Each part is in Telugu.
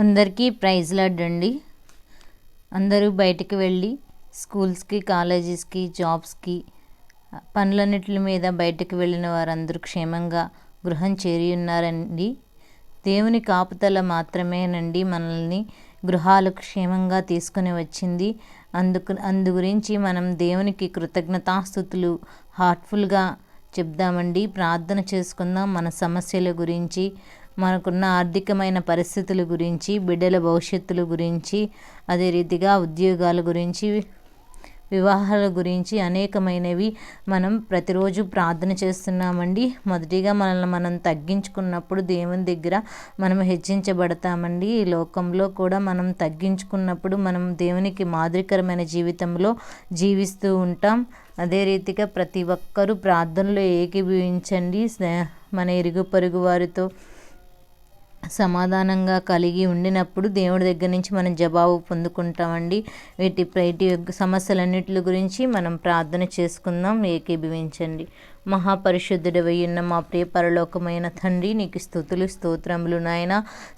అందరికీ ప్రైజ్ అండి అందరూ బయటికి వెళ్ళి స్కూల్స్కి కాలేజెస్కి జాబ్స్కి పనులన్నిటి మీద బయటకు వెళ్ళిన వారందరూ క్షేమంగా గృహం చేరి ఉన్నారండి. దేవుని కాపుతల మాత్రమేనండి మనల్ని గృహాలు క్షేమంగా తీసుకుని వచ్చింది. అందుకు అందు గురించి మనం దేవునికి కృతజ్ఞతాస్థుతులు హార్ట్ఫుల్గా చెప్దామండి. ప్రార్థన చేసుకుందాం మన సమస్యల గురించి. మనకున్న ఆర్థికమైన పరిస్థితుల గురించి బిడ్డల భవిష్యత్తుల గురించి అదే రీతిగా ఉద్యోగాల గురించి వివాహాల గురించి అనేకమైనవి మనం ప్రతిరోజు ప్రార్థన చేస్తున్నామండి. మొదటిగా మనల్ని మనం తగ్గించుకున్నప్పుడు దేవుని దగ్గర మనం హెచ్చించబడతామండి. ఈ లోకంలో కూడా మనం తగ్గించుకున్నప్పుడు మనం దేవునికి మాదిరికరమైన జీవితంలో జీవిస్తూ ఉంటాం. అదే రీతిగా ప్రతి ఒక్కరూ ప్రార్థనలో ఏకీభవించండి. మన ఇరుగు పొరుగు వారితో సమాధానంగా కలిగి ఉండినప్పుడు దేవుడి దగ్గర నుంచి మనం జవాబు పొందుకుంటామండి. వీటి వీటి సమస్యలన్నిటి గురించి మనం ప్రార్థన చేసుకుందాం. ఏకీభవించండి. మహాపరిశుద్ధుడవై ఉన్న మా ప్రియ పరలోకమైన తండ్రి నీకు స్థుతులు స్తోత్రములు నాయన.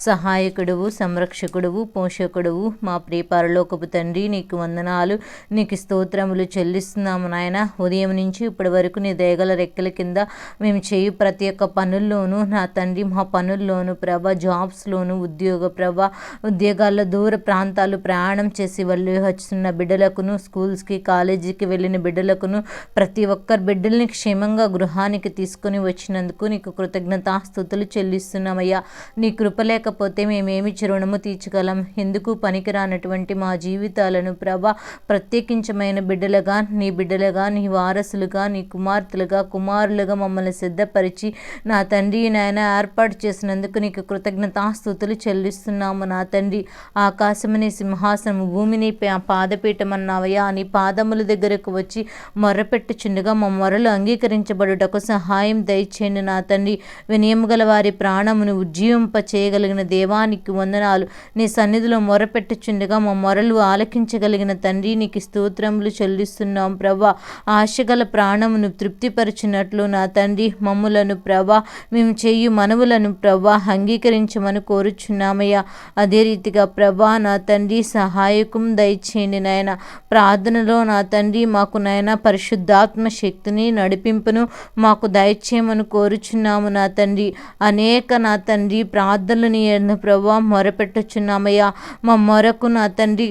సహాయకుడువు సంరక్షకుడువు పోషకుడువు మా ప్రియ పరలోకపు తండ్రి నీకు వందనాలు నీకు స్తోత్రములు చెల్లిస్తున్నాము నాయన. ఉదయం నుంచి ఇప్పటి వరకు నీ దేగల రెక్కల కింద మేము చేయు ప్రతి ఒక్క పనుల్లోనూ నా తండ్రి మా పనుల్లోనూ ప్రభ జాబ్స్లోను ఉద్యోగ ప్రభ ఉద్యోగాల్లో దూర ప్రాంతాలు ప్రయాణం చేసి వెళ్ళి వచ్చిన బిడ్డలకును స్కూల్స్కి కాలేజీకి వెళ్ళిన బిడ్డలకును ప్రతి ఒక్కరి బిడ్డల్ని క్షేమంగా క్షేమంగా గృహానికి తీసుకుని వచ్చినందుకు నీకు కృతజ్ఞతాస్థుతులు చెల్లిస్తున్నామయ్యా. నీ కృప లేకపోతే మేమేమి చిరుణము తీర్చగలం? ఎందుకు పనికిరానటువంటి మా జీవితాలను ప్రభ ప్రత్యేకించమైన బిడ్డలుగా నీ బిడ్డలుగా నీ వారసులుగా నీ కుమార్తెలుగా కుమారులుగా మమ్మల్ని సిద్ధపరిచి నా తండ్రి నాయన ఏర్పాటు చేసినందుకు నీకు కృతజ్ఞతాస్థుతులు చెల్లిస్తున్నాము నా తండ్రి. ఆకాశమని సింహాసనము భూమిని పాదపీఠమన్నావయ్యా. నీ పాదముల దగ్గరకు వచ్చి మొర్రపెట్టుచుండగా మా మొరలు అంగీకరించి రక్షించబడుటకు సహాయం దయచేయండి నా తండ్రి. వినయం గల వారి ప్రాణమును ఉజ్జీవింప చేయగలిగిన దేవానికి వందనాలు. నీ సన్నిధిలో మొరపెట్టుచుండగా మా మొరలు ఆలకించగలిగిన తండ్రి నీకు స్తోత్రములు చెల్లిస్తున్నాం ప్రభా ఆశగల ప్రాణమును తృప్తిపరిచినట్లు నా తండ్రి మమ్ములను ప్రభా మేము చేయు మనవులను ప్రభా అంగీకరించమని కోరుచున్నామయ్యా. అదే రీతిగా ప్రభా నా తండ్రి సహాయకం దయచేయండి నాయన. ప్రార్థనలో నా తండ్రి మాకు నాయన పరిశుద్ధాత్మ శక్తిని నడిపింపు కృపను మాకు దయచేయమని కోరుచున్నాము నా తండ్రి. అనేక నా తండ్రి ప్రార్థనలు ప్రభావ మొరపెట్టుచున్నామయ్యా. మా మొరకు నా తండ్రి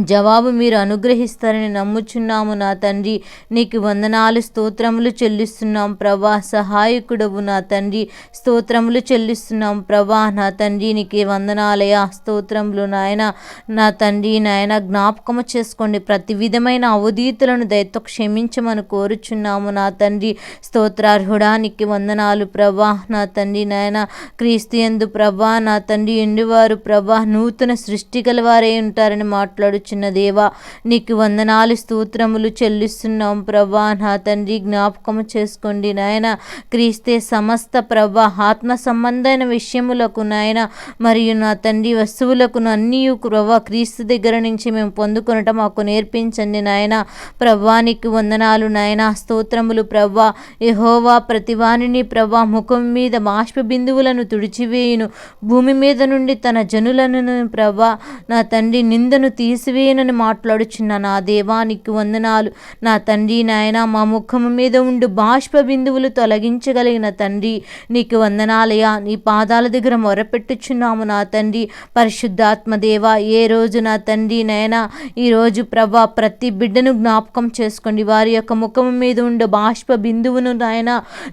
జవాబు మీరు అనుగ్రహిస్తారని నమ్ముచున్నాము నా తండ్రి. నీకు వందనాలు స్తోత్రములు చెల్లిస్తున్నాం. ప్రభా సహాయకుడవు నా తండ్రి. స్తోత్రములు చెల్లిస్తున్నాం. ప్రభా నా తండ్రి నీకు వందనాలయ. స్తోత్రములు నాయన నా తండ్రి నాయన జ్ఞాపకము చేసుకోండి. ప్రతి విధమైన అవధీతులను దయతో క్షమించమని కోరుచున్నాము నా తండ్రి. స్తోత్రార్హుడానికి వందనాలు ప్రభా నా తండ్రి నాయన. క్రీస్తు ఎందు ప్రభా నా తండ్రి ఎండువారు ప్రభా నూతన సృష్టి గలవారే ఉంటారని మాట్లాడు వచ్చిన దేవా నీకు వందనాలు స్తోత్రములు చెల్లిస్తున్నాం ప్రభా. నా తండ్రి జ్ఞాపకము చేసుకోండి నాయన. క్రీస్తే సమస్త ప్రభా ఆత్మ సంబంధమైన విషయములకు నాయన. మరియు నా తండ్రి వస్తువులకు అన్నీ ప్రభా క్రీస్తు దగ్గర నుంచి మేము పొందుకొనటం మాకు నేర్పించండి నాయన. ప్రభానికి వందనాలు నాయన స్తోత్రములు ప్రభా. యహోవా ప్రతివానిని ప్రభా ముఖం మీద బాష్ప బిందువులను తుడిచివేయును. భూమి మీద నుండి తన జనులను ప్రభా నా తండ్రి నిందను తీసి యేసువేనని మాట్లాడుచున్న నా దేవానికి వందనాలు. నా తండ్రి నాయన మా ముఖము మీద ఉండు బాష్ప బిందువులు తొలగించగలిగిన తండ్రి. నీకు వందనాలయ నీ పాదాల దగ్గర మొరపెట్టుచున్నాము నా తండ్రి. పరిశుద్ధాత్మ దేవ ఏ రోజు నా తండ్రి నాయన ఈరోజు ప్రభా ప్రతి బిడ్డను జ్ఞాపకం చేసుకోండి. వారి యొక్క ముఖం మీద ఉండే బాష్ప బిందువును నాయన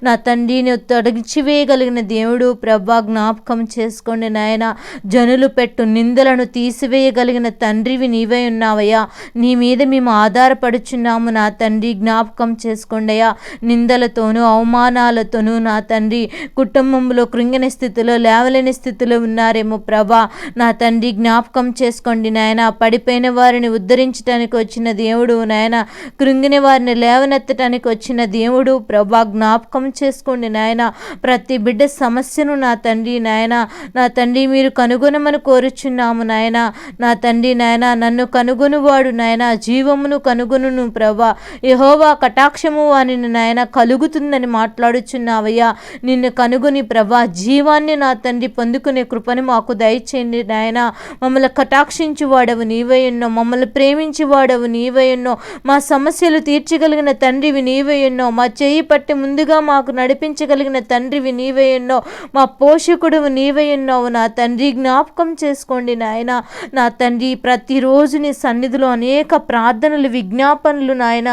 నా తండ్రిని తొలగించివేయగలిగిన దేవుడు ప్రభా జ్ఞాపకం చేసుకోండి నాయన. జనులు పెట్టు నిందలను తీసివేయగలిగిన తండ్రివి నీ నీవే ఉన్నావయ్యా. నీ మీద మేము ఆధారపడుచున్నాము నా తండ్రి. జ్ఞాపకం చేసుకోండియా నిందలతోనూ అవమానాలతోనూ నా తండ్రి కుటుంబంలో కృంగిన స్థితిలో లేవలేని స్థితిలో ఉన్నారేమో ప్రభా. నా తండ్రి జ్ఞాపకం చేసుకోండి నాయన. పడిపోయిన వారిని ఉద్ధరించడానికి వచ్చిన దేవుడు నాయన. కృంగిన వారిని లేవనెత్తడానికి వచ్చిన దేవుడు ప్రభా. జ్ఞాపకం చేసుకోండి నాయన. ప్రతి బిడ్డ సమస్యను నా తండ్రి నాయన. నా తండ్రి మీరు కనుగొనమని కోరుచున్నాము నాయన. నా తండ్రి నాయన నన్ను కనుగొనువాడు నాయన. జీవమును కనుగొనును ప్రభా. యహోవా కటాక్షము అని నాయన కలుగుతుందని మాట్లాడుచున్నావయ్యా. నిన్ను కనుగొని ప్రభా జీవాన్ని నా తండ్రి పొందుకునే కృపను మాకు దయచేయండి నాయన. మమ్మల్ని కటాక్షించి వాడవు నీవై ఉన్నావు మమ్మల్ని ప్రేమించి వాడవు నీవై ఉన్నావు మా సమస్యలు తీర్చగలిగిన తండ్రివి నీవై మా చేయి పట్టి ముందుగా మాకు నడిపించగలిగిన తండ్రివి నీవై మా పోషకుడు నీవై నా తండ్రి జ్ఞాపకం చేసుకోండి నాయన. నా తండ్రి ప్రతిరోజు రోజు నీ సన్నిధిలో అనేక ప్రార్థనలు విజ్ఞాపనలు నాయన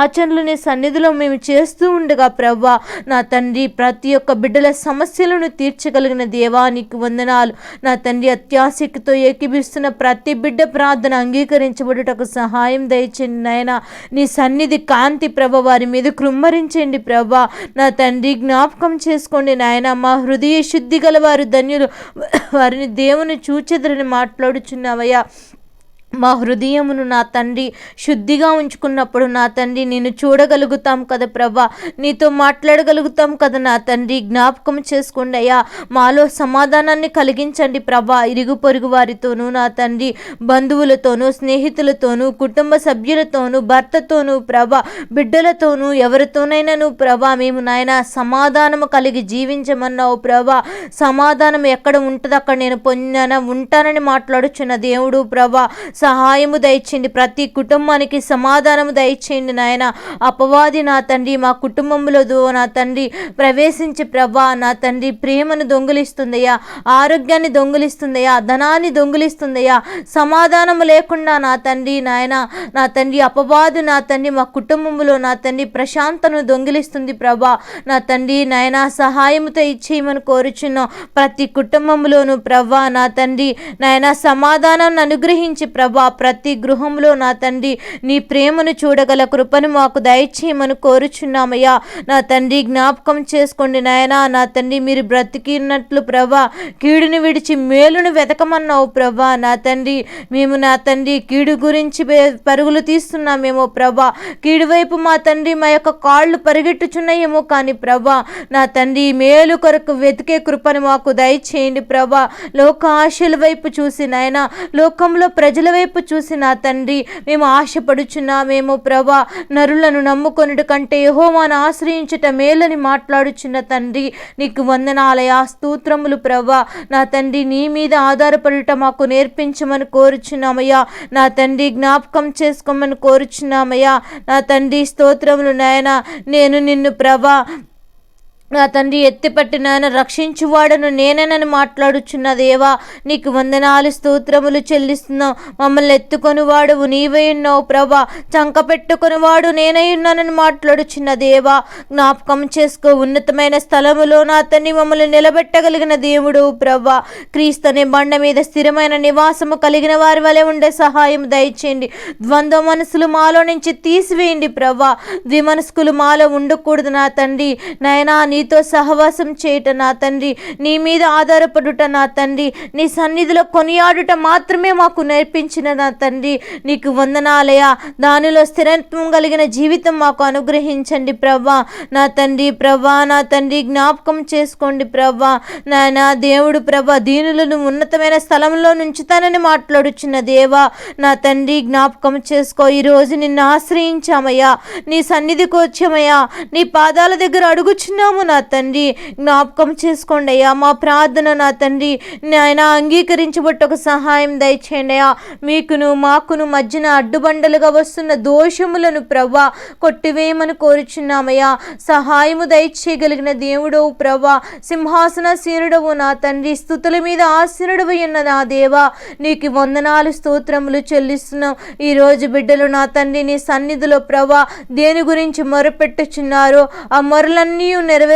ఆచరణలు నీ సన్నిధిలో మేము చేస్తూ ఉండగా ప్రవ్వా నా తండ్రి ప్రతి ఒక్క బిడ్డల సమస్యలను తీర్చగలిగిన దేవానికి వందనాలు. నా తండ్రి అత్యాసక్తితో ఏకీభిస్తున్న ప్రతి బిడ్డ ప్రార్థన అంగీకరించబడుటకు సహాయం దయచండి నాయన. నీ సన్నిధి కాంతి ప్రభ వారి మీద కృమ్మరించండి ప్రభా నా తండ్రి జ్ఞాపకం చేసుకోండి నాయన. మా హృదయ శుద్ధి గల వారు ధన్యులు. వారిని దేవుని చూచెదరని మాట్లాడుచున్నావయ్యా. మా హృదయమును నా తండ్రి శుద్ధిగా ఉంచుకున్నప్పుడు నా తండ్రి నేను చూడగలుగుతాం కదా ప్రభా. నీతో మాట్లాడగలుగుతాం కదా నా తండ్రి. జ్ఞాపకం చేసుకోండి అయ్యా. మాలో సమాధానాన్ని కలిగించండి ప్రభా. ఇరుగు పొరుగు వారితోనూ నా తండ్రి బంధువులతోనూ స్నేహితులతోనూ కుటుంబ సభ్యులతోనూ భర్తతోనూ ప్రభా బిడ్డలతోనూ ఎవరితోనైనాను ప్రభా మేము నాయన సమాధానము కలిగి జీవించమన్నావు ప్రభా. సమాధానం ఎక్కడ ఉంటుంది అక్కడ నేను పొందాన ఉంటానని మాట్లాడుచున్న దేవుడు ప్రభా. సహాయము దయచేయండి. ప్రతి కుటుంబానికి సమాధానము దయచేయండి నాయన. అపవాది నా తండ్రి మా కుటుంబంలో దో నా తండ్రి ప్రవేశించి ప్రభా నా తండ్రి ప్రేమను దొంగిలిస్తుందయ్యా. ఆరోగ్యాన్ని దొంగిలిస్తుందయ్యా. ధనాన్ని దొంగిలిస్తుందయ్యా. సమాధానము లేకుండా నా తండ్రి నాయన నా తండ్రి అపవాదు నా తండ్రి మా కుటుంబంలో నా తండ్రి ప్రశాంతను దొంగిలిస్తుంది ప్రభా. నా తండ్రి నాయన సహాయముతో ఇచ్చేయమని కోరుచున్నాం. ప్రతి కుటుంబంలోను ప్రభా నా తండ్రి నాయన సమాధానాన్ని అనుగ్రహించి ప్రభా. ప్రతి గృహంలో నా తండ్రి నీ ప్రేమను చూడగల కృపను మాకు దయచేయమని కోరుచున్నామయ్యా. నా తండ్రి జ్ఞాపకం చేసుకోండి నాయనా. నా తండ్రి మీరు బ్రతికినట్లు ప్రభా కీడుని విడిచి మేలును వెతకమన్నావు ప్రభా. నా తండ్రి మేము నా తండ్రి కీడు గురించి పరుగులు తీస్తున్నామేమో ప్రభా. కీడు వైపు మా తండ్రి మా యొక్క కాళ్ళు పరిగెట్టుచున్నాయేమో కానీ ప్రభా నా తండ్రి మేలు కొరకు వెతికే కృపను మాకు దయచేయండి ప్రభా. లోక ఆశల వైపు చూసి నాయన లోకంలో ప్రజల వైపు చూసి నా తండ్రి మేము ఆశపడుచున్నామేమో ప్రభా నరులను నమ్ముకొనుట కంటే యెహోవాను ఆశ్రయించుట మేలని మాట్లాడుచున్న తండ్రి నీకు వందనాలయ స్తోత్రములు ప్రభా. నా తండ్రి నీ మీద ఆధారపడుట మాకు నేర్పించమని కోరుచున్నామయ్యా. నా తండ్రి జ్ఞాపకం చేసుకోమని కోరుచున్నామయ్యా. నా తండ్రి స్తోత్రములు నాయన నేను నిన్ను ప్రభా నా తండ్రి ఎత్తిపట్టి నాయన రక్షించువాడను నేనేనని మాట్లాడుచున్న దేవా నీకు వందనాలు స్తోత్రములు చెల్లిస్తున్నావు మమ్మల్ని ఎత్తుకొని వాడువు నీవై ఉన్నావు ప్రభా. చంక పెట్టుకొని వాడు నేనై ఉన్నానని మాట్లాడుచున్న దేవా జ్ఞాపకం చేసుకో ఉన్నతమైన స్థలములో నా తండ్రి మమ్మల్ని నిలబెట్టగలిగిన దేవుడు ప్రభా. క్రీస్తుని బండ మీద స్థిరమైన నివాసము కలిగిన వారి వలె ఉండే సహాయం దయచేయండి. ద్వంద్వ మనసులు మాలో నుంచి తీసివేయండి ప్రభా. ద్విమనస్కులు మాలో ఉండకూడదు నా తండ్రి. నాయనా నీతో సహవాసం చేయుట నా తండ్రి. నీ మీద ఆధారపడుట నా తండ్రి. నీ సన్నిధిలో కొనియాడుట మాత్రమే మాకు నేర్పించిన నా తండ్రి. నీకు వందనాలయ దానిలో స్థిరత్వం కలిగిన జీవితం మాకు అనుగ్రహించండి ప్రభా నా తండ్రి ప్రవ్వా నా తండ్రి జ్ఞాపకం చేసుకోండి ప్రభా నాయన దేవుడు ప్రభా దీనులను ఉన్నతమైన స్థలంలో నుంచుతానని మాట్లాడుచున్న దేవా. నా తండ్రి జ్ఞాపకం చేసుకో. ఈరోజు నిన్ను ఆశ్రయించామయ్యా. నీ సన్నిధికి వచ్చామయ్యా. నీ పాదాల దగ్గర అడుగుచున్నాము నా తండ్రి జ్ఞాపకం చేసుకోండి అయ్యా. మా ప్రార్థన నా తండ్రి నాయన అంగీకరించబట్టు ఒక సహాయం దయచేయండి అయ్యా. మీకును మాకును మధ్యన అడ్డుబండలుగా వస్తున్న దోషములను ప్రవ్వా కొట్టివేయమని కోరుచున్నామయ్యా. సహాయము దయచేయగలిగిన దేవుడవు ప్రవ్వా సింహాసన సీనుడవు నా తండ్రి స్థుతుల మీద ఆసీనుడవు ఉన్న నా దేవా నీకు వందనాలు స్తోత్రములు చెల్లిస్తున్నాం. ఈరోజు బిడ్డలు నా తండ్రి నీ సన్నిధిలో ప్రవ్వా దేని గురించి మొరపెట్టుచున్నారో ఆ మొరలన్నీ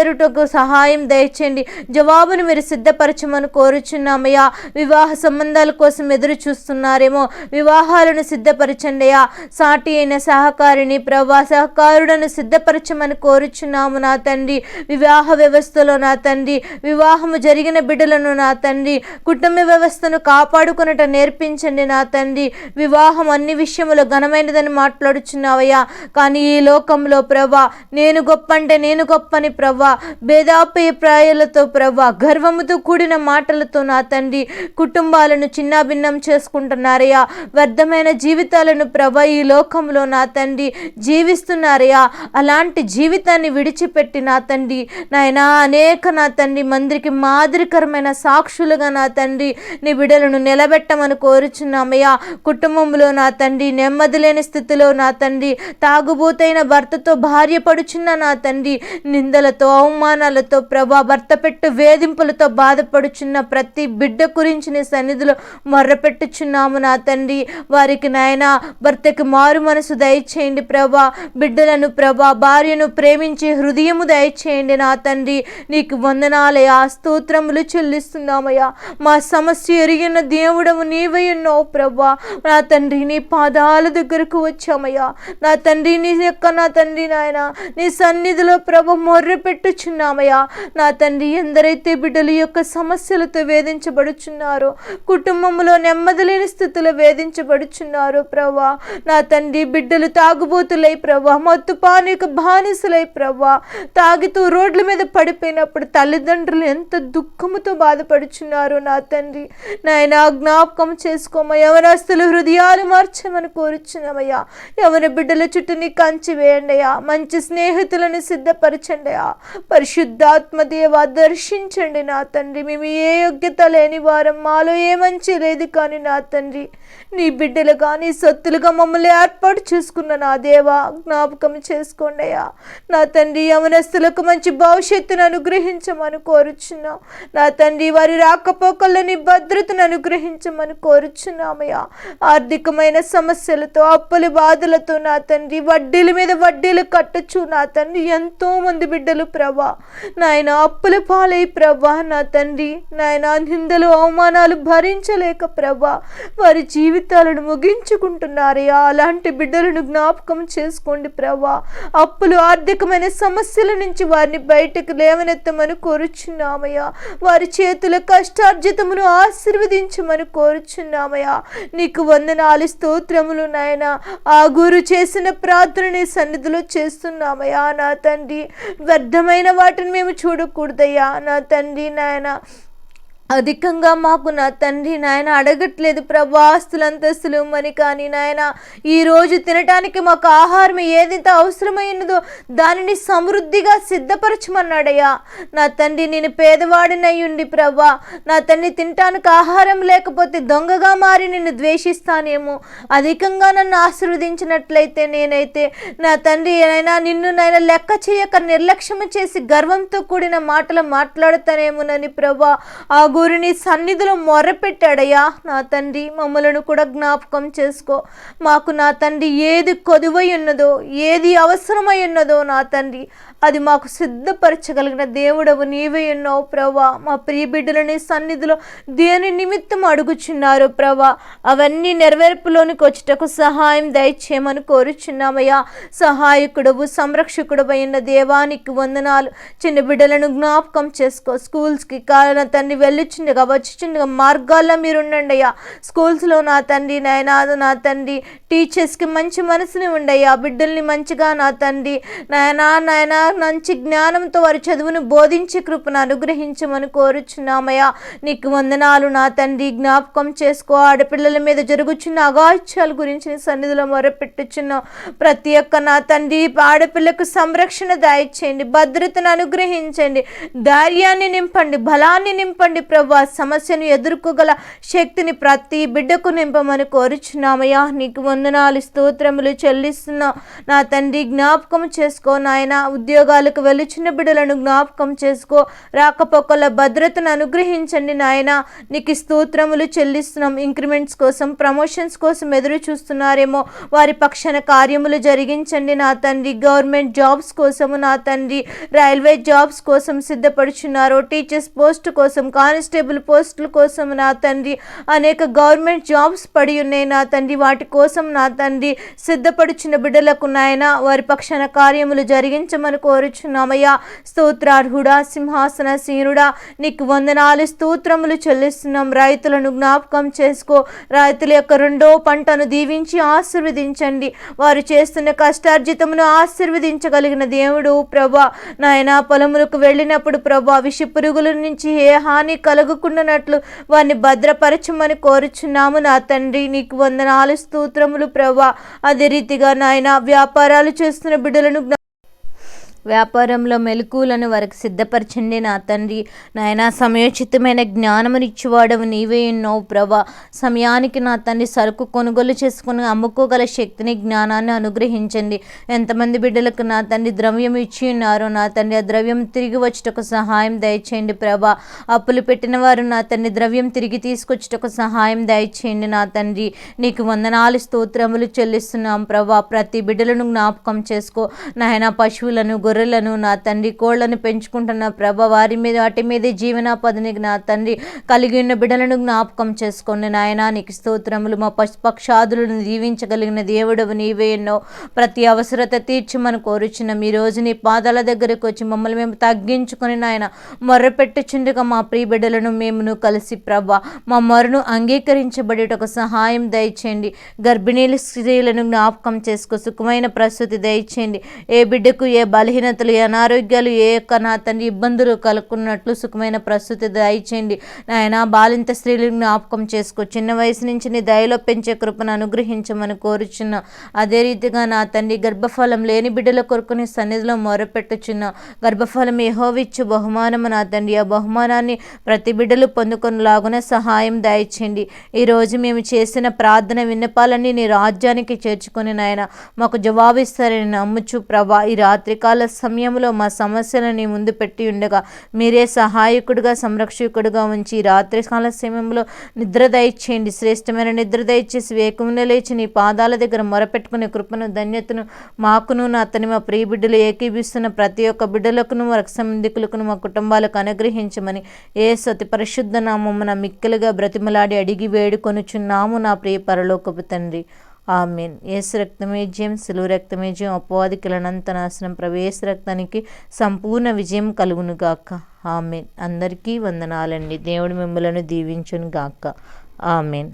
నెరవేరుటకు సహాయం దయచేయండి. జవాబును మీరు సిద్ధపరచమని కోరుచున్నామయ్యా. వివాహ సంబంధాల కోసం ఎదురు చూస్తున్నారేమో. వివాహాలను సిద్ధపరచండి అయ్యా. సాటి అయిన సహకారిని ప్రభా సహకారులను సిద్ధపరచమని కోరుచున్నాము నా తండ్రి. వివాహ వ్యవస్థలో నా తండ్రి. వివాహము జరిగిన బిడ్డలను నా తండ్రి. కుటుంబ వ్యవస్థను కాపాడుకునట నేర్పించండి నా తండ్రి. వివాహం అన్ని విషయంలో ఘనమైనదని మాట్లాడుచున్నావయ్యా. కానీ ఈ లోకంలో ప్రభా నేను గొప్ప అంటే నేను గొప్పని ప్రభా భేదాభిప్రాయాలతో ప్రభా గర్వముతో కూడిన మాటలతో నా తండ్రి కుటుంబాలను చిన్నాభిన్నం చేసుకుంటున్నారయ్యా. వ్యర్థమైన జీవితాలను ప్రభా ఈ లోకంలో నా తండ్రి జీవిస్తున్నారయ్యా. అలాంటి జీవితాన్ని విడిచిపెట్టి నా తండ్రి నాయన అనేక నా తండ్రి మందిరికి మాదిరికరమైన సాక్షులుగా నా తండ్రి నీ బిడలను నిలబెట్టమని కోరుచున్నామయ్యా. కుటుంబంలో నా తండ్రి నెమ్మది లేని స్థితిలో నా తండ్రి తాగుబోతైన భర్తతో భార్య పడుచున్న నా తండ్రి నిందలతో అవమానాలతో ప్రభా భర్త పెట్టు వేధింపులతో బాధపడుచున్న ప్రతి బిడ్డ గురించి నీ సన్నిధిలో మొర్రపెట్టుచున్నాము నా తండ్రి. వారికి నాయన భర్తకి మారు మనసు దయచేయండి ప్రభా. బిడ్డలను ప్రభా భార్యను ప్రేమించి హృదయము దయచేయండి నా తండ్రి. నీకు వందనాలయా స్తోత్రములు చెల్లిస్తున్నామయ్యా. మా సమస్య ఎరిగిన దేవుడము నీవై ఉన్నావు ప్రభా. నా తండ్రి నీ పాదాల దగ్గరకు వచ్చామయ్యా. నా తండ్రి నీ యొక్క నా తండ్రి నాయన నీ సన్నిధిలో ప్రభ మొర్రె పెట్టుచున్నామయ్యా. నా తండ్రి ఎందరైతే బిడ్డల యొక్క సమస్యలతో వేధించబడుచున్నారో కుటుంబంలో నెమ్మది లేని స్థితిలో వేధించబడుచున్నారో ప్రభా నా తండ్రి బిడ్డలు తాగుబోతులై ప్రభా మత్తుపాని బానిసలై ప్రభా తాగుతూ రోడ్ల మీద పడిపోయినప్పుడు తల్లిదండ్రులు ఎంత దుఃఖముతో బాధపడుచున్నారో నా తండ్రి. నాయన జ్ఞాపకం చేసుకోమయ్యా. ఎవరాస్తులు హృదయాలు మార్చమని కోరుచున్నామయ్యా. ఎవరి బిడ్డల చుట్టూ నీ కంచి వేయండియా మంచి స్నేహితులను సిద్ధపరచండియా పరిశుద్ధాత్మ దేవ దర్శించండి నా తండ్రి. మేము ఏ యోగ్యత లేని వారం మాలో ఏ మంచి లేదు కానీ నా తండ్రి నీ బిడ్డలు కానీ సొత్తులుగా మమ్మల్ని ఏర్పాటు చేసుకున్న నా దేవా జ్ఞాపకం చేసుకోండి అయ్యా. నా తండ్రి యవనస్తులకు మంచి భవిష్యత్తును అనుగ్రహించమని కోరుచున్నాం. నా తండ్రి వారి రాకపోకల్లోని భద్రతను అనుగ్రహించమని కోరుచున్నామయ్యా ఆర్థికమైన సమస్యలతో అప్పుల బాధలతో నా తండ్రి వడ్డీల మీద వడ్డీలు కట్టచ్చు నా తండ్రి. ఎంతో మంది బిడ్డలు ప్రభా. నాయన అప్పుల పాలై ప్రభా నా తండ్రి. నాయన నిందలు అవమానాలు భరించలేక ప్రభా. వారి జీవితాలను ముగించుకుంటున్నారయ్యా అలాంటి బిడ్డలను జ్ఞాపకం చేసుకోండి ప్రభా. అప్పులు ఆర్థికమైన సమస్యల నుంచి వారిని బయటకు లేవనెత్తమని కోరుచున్నామయ్యా. వారి చేతుల కష్టార్జితమును ఆశీర్వదించమని కోరుచున్నామయ్యా. నీకు వందనాలు స్తోత్రములు నాయన. ఆ గురు చేసిన ప్రార్థనని సన్నిధిలో చేస్తున్నామయ్యా నా తండ్రి. వ్యర్థమైన వాటిని మేము చూడకూడదయ్యా. నా తండ్రి నాయన అధికంగా మాకు నా తండ్రి నాయన అడగట్లేదు ప్రభా ఆస్తులు అంతస్తులు మరి కానీ నాయన. ఈరోజు తినటానికి మాకు ఆహారం ఏదైతే అవసరమైనదో దానిని సమృద్ధిగా సిద్ధపరచమన్నాడయ్యా. నా తండ్రి నేను పేదవాడినై ఉండి ప్రభా నా తండ్రి తినటానికి ఆహారం లేకపోతే దొంగగా మారి నిన్ను ద్వేషిస్తానేమో. అధికంగా నన్ను ఆశీర్వదించినట్లయితే నేనైతే నా తండ్రి నైనా నిన్ను నైనా లెక్క చేయక నిర్లక్ష్యం చేసి గర్వంతో కూడిన మాటలు మాట్లాడతానేమోనని ప్రభా ఆ గురిని సన్నిధిలో మొర్రపెట్టాడయ్యా నా తండ్రి మమ్మలను కూడా జ్ఞాపకం చేసుకో. మాకు నా తండ్రి ఏది కొదువై ఉన్నదో ఏది అవసరమై ఉన్నదో నా తండ్రి అది మాకు సిద్ధపరచగలిగిన దేవుడవు నీవే ఉన్నావు ప్రభా మా ప్రియ బిడ్డలని సన్నిధిలో దేని నిమిత్తం అడుగుచున్నారు ప్రభా అవన్నీ నెరవేర్పులోనికి వచ్చుటకు సహాయం దయచేయమని కోరుచున్నామయ్యా. సహాయకుడవు సంరక్షకుడు అయిన దేవానికి వందనాలు. చిన్న బిడ్డలను జ్ఞాపకం చేసుకో. స్కూల్స్కి కారణ తండ్రి వెళ్ళుచుండగా వచ్చుచుండగా మార్గాల్లో మీరు ఉండండి అయ్యా స్కూల్స్లో నా తండ్రి నాయనా నా తండ్రి టీచర్స్కి మంచి మనసుని ఉండయ్యా. బిడ్డల్ని మంచిగా నా తండ్రి నాయనా నాయనా మంచి జ్ఞానంతో వారి చదువును బోధించి కృపను అనుగ్రహించమని కోరుచున్నామయ్యా. నీకు వందనాలు నా తండ్రి. జ్ఞాపకం చేసుకో. ఆడపిల్లల మీద జరుగుచున్న అగాధ్యాల గురించి నీ సన్నిధిలో మొరపెట్టుచున్నాం ప్రతి ఒక్క నా తండ్రి ఆడపిల్లకు సంరక్షణ దాయిచ్చేయండి. భద్రతను అనుగ్రహించండి. ధైర్యాన్ని నింపండి. బలాన్ని నింపండి ప్రభా సమస్యను ఎదుర్కోగల శక్తిని ప్రతి బిడ్డకు నింపమని కోరుచున్నామయ్యా. నీకు వందనాలు. స్తోత్రములు చెల్లిస్తున్నా నా తండ్రి జ్ఞాపకం చేసుకో నాయన. ఉద్యోగాలకు వెళ్ళుచున్న బిడ్డలను జ్ఞాపకం చేసుకో. రాకపోకల భద్రతను అనుగ్రహించండి నాయన. నీకు స్తోత్రములు చెల్లిస్తున్నాం. ఇంక్రిమెంట్స్ కోసం ప్రమోషన్స్ కోసం ఎదురు చూస్తున్నారేమో. వారి పక్షాన కార్యములు జరిగించండి నా తండ్రి. గవర్నమెంట్ జాబ్స్ కోసము నా తండ్రి. రైల్వే జాబ్స్ కోసం సిద్ధపడుచున్నారు. టీచర్స్ పోస్ట్ కోసం కానిస్టేబుల్ కానిస్టేబుల్ పోస్టుల కోసం నా తండ్రి. అనేక గవర్నమెంట్ జాబ్స్ పడి ఉన్నాయి నా తండ్రి. వాటి కోసం నా తండ్రి సిద్ధపడుచున్న బిడ్డలకు నాయన వారి పక్షాన కార్యములు జరిగించమని కోరుచున్నామయ్యా. స్తోత్రార్హుడా సింహాసన సీనుడా నీకు వందనాలు స్తోత్రములు చెల్లిస్తున్నాం. రైతులను జ్ఞాపకం చేసుకో. రైతుల యొక్క రెండో పంటను దీవించి ఆశీర్వదించండి. వారు చేస్తున్న కష్టార్జితమును ఆశీర్వదించగలిగిన దేవుడు ప్రభా. నాయన పొలములకు వెళ్ళినప్పుడు ప్రభా విష పురుగుల నుంచి ఏ హాని కలుగుకున్నట్లు వారిని భద్రపరచమని కోరుచున్నాము నా తండ్రి. నీకు వందనాలు స్తోత్రములు ప్రభా. అదే రీతిగా నాయన వ్యాపారాలు చేస్తున్న బిడ్డలను వ్యాపారంలో మెలకువలను వారికి సిద్ధపరచండి నా తండ్రి. నాయన సమయోచితమైన జ్ఞానమునిచ్చేవాడవు నీవే ఉన్నావు ప్రభా. సమయానికి నా తండ్రి సరుకు కొనుగోలు చేసుకుని అమ్ముకోగల శక్తిని జ్ఞానాన్ని అనుగ్రహించండి. ఎంతమంది బిడ్డలకు నా తండ్రి ద్రవ్యం ఇచ్చి ఉన్నారో నా తండ్రి ఆ ద్రవ్యం తిరిగి వచ్చుటకు సహాయం దయచేయండి ప్రభా. అప్పులు పెట్టిన వారు నా తండ్రి ద్రవ్యం తిరిగి తీసుకొచ్చుటకు సహాయం దయచేయండి నా తండ్రి. నీకు వందనాలు స్తోత్రములు చెల్లిస్తున్నాం ప్రభా. ప్రతి బిడ్డలను జ్ఞాపకం చేసుకో. నాయన పశువులను గొర్రెలను నా తండ్రి కోళ్ళను పెంచుకుంటున్న ప్రభ వారి మీద వాటి మీదే జీవనాపదిని నా తండ్రి కలిగి ఉన్న బిడ్డలను జ్ఞాపకం చేసుకోండి. నాయన నీకు స్తోత్రములు. మా పశుపక్షాదులను దీవించగలిగిన దేవుడవు నీవే ఎన్నో ప్రతి అవసరత తీర్చమని కోరుచున్నాం. మీ రోజు నీ పాదాల దగ్గరకు వచ్చి మమ్మల్ని మేము తగ్గించుకొని నాయన మొర్రపెట్టుచుండగా మా ప్రియ బిడ్డలను మేమును కలిసి ప్రభ మా మొరను అంగీకరించబడేటకు సహాయం దయచేయండి. గర్భిణీల స్త్రీలను జ్ఞాపకం చేసుకో. సుఖమైన ప్రసూతి దయచేయండి. ఏ బిడ్డకు ఏ బలహీన బలహీనతలు అనారోగ్యాలు ఏ యొక్క నా తండ్రి ఇబ్బందులు కలుక్కున్నట్లు సుఖమైన ప్రస్తుతి దయచేయండి. నాయన బాలింత స్త్రీలు జ్ఞాపకం చేసుకో. చిన్న వయసు నుంచి నీ దయలో పెంచే కృపను అనుగ్రహించమని కోరుచున్నా. అదే రీతిగా నా తండ్రి గర్భఫలం లేని బిడ్డల కొరకు నీ సన్నిధిలో మొరపెట్టుచున్నా. గర్భఫలం ఏహోవిచ్చు బహుమానము నా తండ్రి. ఆ బహుమానాన్ని ప్రతి బిడ్డలు పొందుకొనిలాగున సహాయం దయచేయండి. ఈరోజు మేము చేసిన ప్రార్థన విన్నపాలన్నీ నీ రాజ్యానికి చేర్చుకొని నాయన మాకు జవాబిస్తారని నమ్ముచు ప్రభా. ఈ రాత్రికాల సమయంలో మా సమస్యలను నీ ముందు పెట్టి ఉండగా మీరే సహాయకుడిగా సంరక్షకుడిగా ఉంచి రాత్రి రాత్రికాల సమయంలో నిద్ర దయచేయండి. శ్రేష్టమైన నిద్ర దయచేసి వేకుమున లేచి నీ పాదాల దగ్గర మొరపెట్టుకునే కృపను ధన్యతను మాకును నా అతని మా ప్రియ బిడ్డలు ఏకీభిస్తున్న ప్రతి ఒక్క బిడ్డలకును మా సంబంధికులకును మా కుటుంబాలకు అనుగ్రహించమని ఏ సతి పరిశుద్ధ నామమున మిక్కిలుగా బ్రతిమలాడి అడిగి వేడుకొనుచున్నాము నా ప్రియ పరలోకపు తండ్రి. ఆమెన్. ఏసు రక్తమేజ్యం సిలువ రక్తమే జయం నాశనం ప్రవేశ రక్తానికి సంపూర్ణ విజయం కలుగును గాక. ఆమెన్. అందరికీ వందనాలండి. దేవుడు మిమ్మలను దీవించును గాక ఆమెన్.